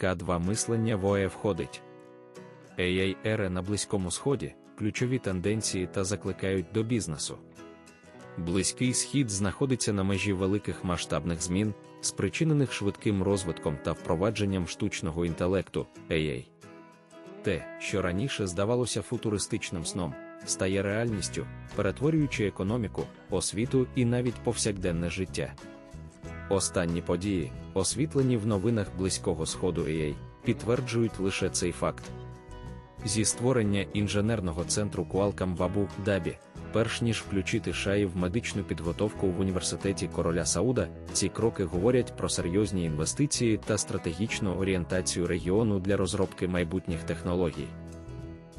К2 мислення в ОЕ входить. AI ери на Близькому Сході, ключові тенденції та закликають до бізнесу. Близький схід знаходиться на межі великих масштабних змін, спричинених швидким розвитком та впровадженням штучного інтелекту AI. Те, що раніше здавалося футуристичним сном, стає реальністю, перетворюючи економіку, освіту і навіть повсякденне життя. Останні події, освітлені в новинах Близького Сходу AI, підтверджують лише цей факт. Зі створення інженерного центру Qualcomm в Абу Дабі, перш ніж включити шаї в медичну підготовку в університеті короля Сауда, ці кроки говорять про серйозні інвестиції та стратегічну орієнтацію регіону для розробки майбутніх технологій.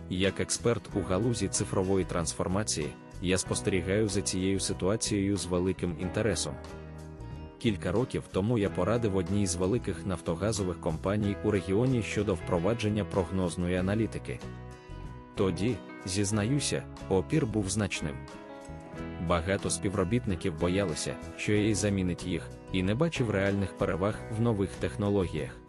Як експерт у галузі цифрової трансформації, я спостерігаю за цією ситуацією з великим інтересом. Кілька років тому я порадив одній з великих нафтогазових компаній у регіоні щодо впровадження прогнозної аналітики. Тоді, зізнаюся, опір був значним. Багато співробітників боялися, що їй замінить їх, і не бачив реальних переваг в нових технологіях.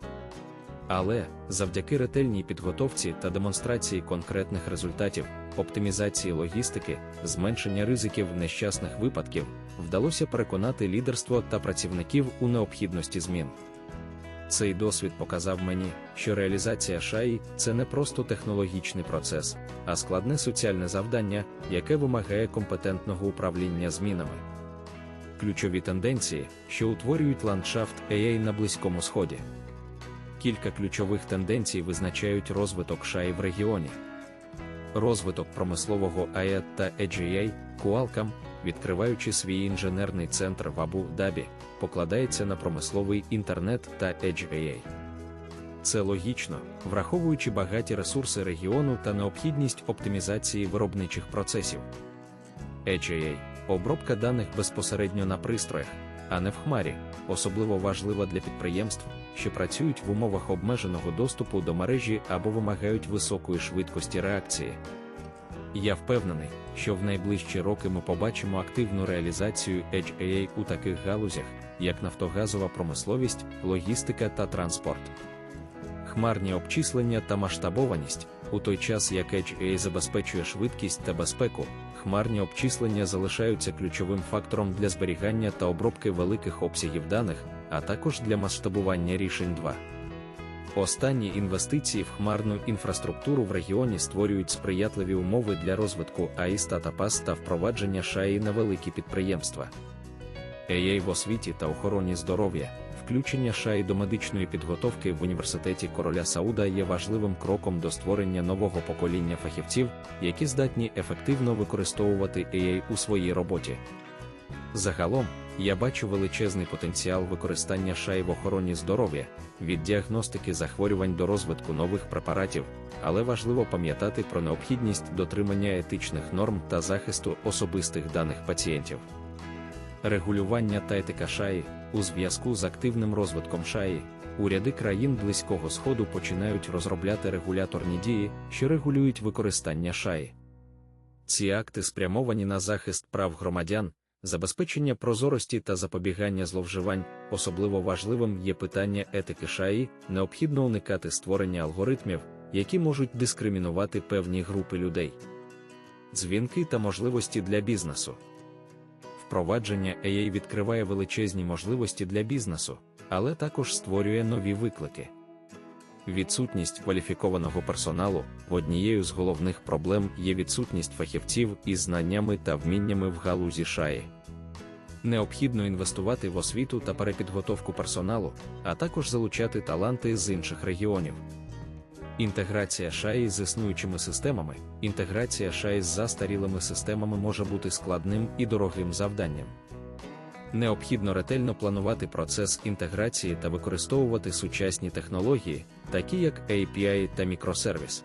Але завдяки ретельній підготовці та демонстрації конкретних результатів, оптимізації логістики, зменшення ризиків нещасних випадків, вдалося переконати лідерство та працівників у необхідності змін. Цей досвід показав мені, що реалізація шаї це не просто технологічний процес, а складне соціальне завдання, яке вимагає компетентного управління змінами. Ключові тенденції, що утворюють ландшафт AI на Близькому Сході. Кілька ключових тенденцій визначають розвиток шаї в регіоні. Розвиток промислового АЕ та EGA, Qualcomm, відкриваючи свій інженерний центр в Абу-Дабі, покладається на промисловий інтернет та EGA. Це логічно, враховуючи багаті ресурси регіону та необхідність оптимізації виробничих процесів. EGA – обробка даних безпосередньо на пристроях, а не в хмарі, особливо важлива для підприємств, що працюють в умовах обмеженого доступу до мережі або вимагають високої швидкості реакції. Я впевнений, що в найближчі роки ми побачимо активну реалізацію Edge у таких галузях, як нафтогазова промисловість, логістика та транспорт. Хмарні обчислення та масштабованість, у той час як Edge AI забезпечує швидкість та безпеку, хмарні обчислення залишаються ключовим фактором для зберігання та обробки великих обсягів даних, а також для масштабування рішень 2. Останні інвестиції в хмарну інфраструктуру в регіоні створюють сприятливі умови для розвитку АІС та та впровадження шаї на великі підприємства. AI в освіті та охороні здоров'я, включення шаї до медичної підготовки в університеті короля Сауда є важливим кроком до створення нового покоління фахівців, які здатні ефективно використовувати AI у своїй роботі. Загалом, я бачу величезний потенціал використання шай в охороні здоров'я, від діагностики захворювань до розвитку нових препаратів, але важливо пам'ятати про необхідність дотримання етичних норм та захисту особистих даних пацієнтів. Регулювання та етика шаї у зв'язку з активним розвитком шаї, уряди країн Близького Сходу починають розробляти регуляторні дії, що регулюють використання шаї. Ці акти спрямовані на захист прав громадян, забезпечення прозорості та запобігання зловживань, особливо важливим є питання етики шаї, необхідно уникати створення алгоритмів, які можуть дискримінувати певні групи людей. Дзвінки та можливості для бізнесу. Впровадження AI відкриває величезні можливості для бізнесу, але також створює нові виклики. Відсутність кваліфікованого персоналу однією з головних проблем є відсутність фахівців із знаннями та вміннями в галузі шаї. Необхідно інвестувати в освіту та перепідготовку персоналу, а також залучати таланти з інших регіонів. Інтеграція шаї з існуючими системами, інтеграція шаї з застарілими системами може бути складним і дорогим завданням. Необхідно ретельно планувати процес інтеграції та використовувати сучасні технології, такі як API та мікросервіс.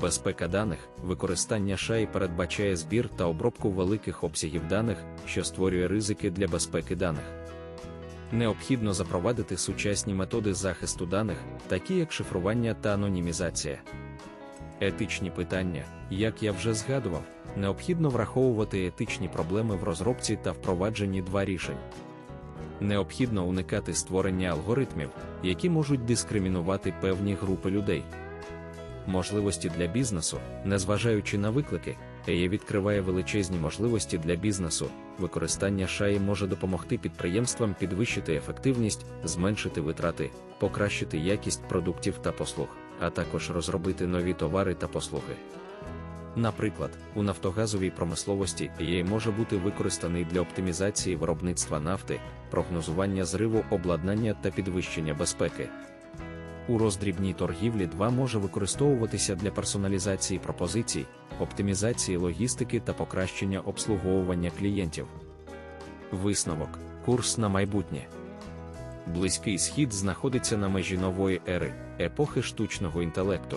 Безпека даних, використання шаї передбачає збір та обробку великих обсягів даних, що створює ризики для безпеки даних. Необхідно запровадити сучасні методи захисту даних, такі як шифрування та анонімізація. Етичні питання, як я вже згадував, необхідно враховувати етичні проблеми в розробці та впровадженні два рішень. Необхідно уникати створення алгоритмів, які можуть дискримінувати певні групи людей. Можливості для бізнесу, незважаючи на виклики, AI відкриває величезні можливості для бізнесу. Використання шаї може допомогти підприємствам підвищити ефективність, зменшити витрати, покращити якість продуктів та послуг, а також розробити нові товари та послуги. Наприклад, у нафтогазовій промисловості AI може бути використаний для оптимізації виробництва нафти, прогнозування зриву обладнання та підвищення безпеки. У роздрібній торгівлі 2 може використовуватися для персоналізації пропозицій, оптимізації логістики та покращення обслуговування клієнтів. Висновок курс на майбутнє. Близький схід знаходиться на межі нової ери, епохи штучного інтелекту.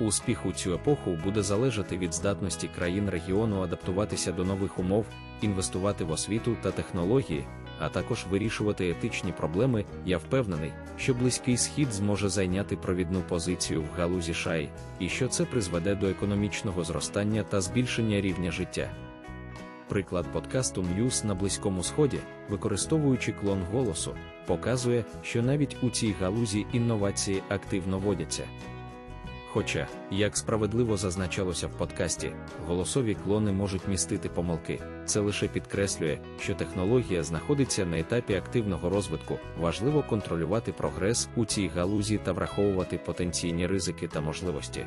Успіх у цю епоху буде залежати від здатності країн регіону адаптуватися до нових умов, інвестувати в освіту та технології, а також вирішувати етичні проблеми. Я впевнений, що близький схід зможе зайняти провідну позицію в галузі шаї, і що це призведе до економічного зростання та збільшення рівня життя. Приклад подкасту News на Близькому Сході, використовуючи клон голосу, показує, що навіть у цій галузі інновації активно водяться. Хоча, як справедливо зазначалося в подкасті, голосові клони можуть містити помилки, це лише підкреслює, що технологія знаходиться на етапі активного розвитку, важливо контролювати прогрес у цій галузі та враховувати потенційні ризики та можливості.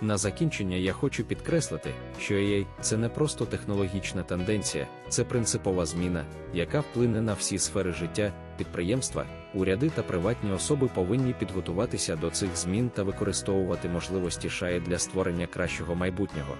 На закінчення я хочу підкреслити, що AI – це не просто технологічна тенденція, це принципова зміна, яка вплине на всі сфери життя, підприємства, уряди та приватні особи повинні підготуватися до цих змін та використовувати можливості шаї для створення кращого майбутнього.